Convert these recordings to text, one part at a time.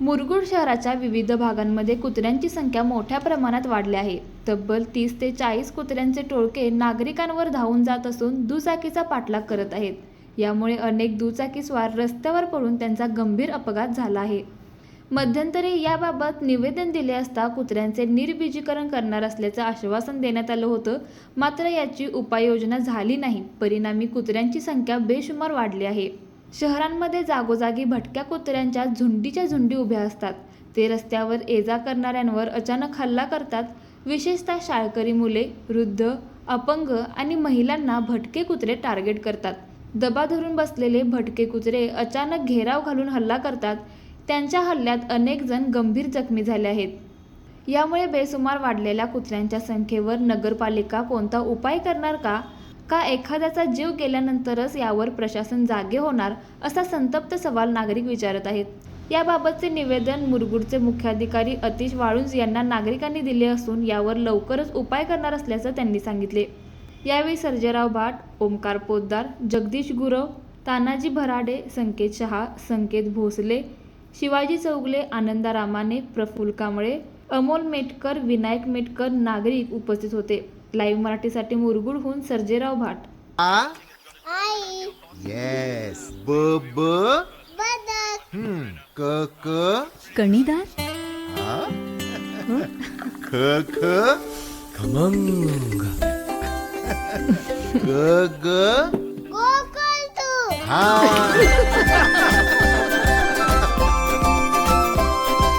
मुरगुड शहराच्या विविध भागांमध्ये कुत्र्यांची संख्या मोठ्या प्रमाणात वाढली आहे. तब्बल तीस ते चाळीस कुत्र्यांचे टोळके नागरिकांवर धावून जात असून दुचाकीचा पाठलाग करत आहेत. यामुळे अनेक दुचाकीस्वार रस्त्यावर पडून त्यांचा गंभीर अपघात झाला आहे. मध्यंतरी याबाबत निवेदन दिले असता कुत्र्यांचे निर्बीजीकरण करणार असल्याचं आश्वासन देण्यात आलं होतं. मात्र याची उपाययोजना झाली नाही. परिणामी कुत्र्यांची संख्या बेशुमार वाढली आहे. शहरांमध्ये जागोजागी भटक्या कुत्र्यांच्या झुंडीच्या झुंडी उभ्या असतात. ते रस्त्यावर ये जा करणाऱ्यांवर अचानक हल्ला करतात. विशेषतः शाळकरी मुले वृद्ध अपंग आणि महिलांना भटके कुत्रे टार्गेट करतात. दबा धरून बसलेले भटके कुत्रे अचानक घेराव घालून हल्ला करतात. त्यांच्या हल्ल्यात अनेक जण गंभीर जखमी झाले आहेत. यामुळे बेसुमार वाढलेल्या कुत्र्यांच्या संख्येवर नगरपालिका कोणता उपाय करणार का? का एखाद्याचा जीव गेल्यानंतरच यावर प्रशासन जागे होणार असा संतप्त सवाल नागरिक विचारत आहेत. याबाबतचे निवेदन मुरगुडचे मुख्याधिकारी अतिश वाळुंज यांना नागरिकांनी दिले असून यावर लवकरच उपाय करणार असल्याचं त्यांनी सांगितले. यावेळी सर्जेराव भाट ओमकार पोद्दार जगदीश गुरव तानाजी भराडे संकेत शहा संकेत भोसले शिवाजी चौगले आनंदा रामाने प्रफुल्ल कांबळे अमोल मेटकर विनायक मेटकर नागरिक उपस्थित होते. लाईव्ह मराठीसाठी मुरगुडहून सर्जेराव भाट. आ? आई. येस ब ब? बदक. हम्म. क क? कणीदार? आ? ख ख? खमंग. ग ग? हा.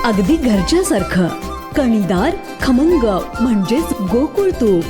अगदी घरच्यासारखं. कणीदार खमंग म्हणजेच गोकुळ तूप.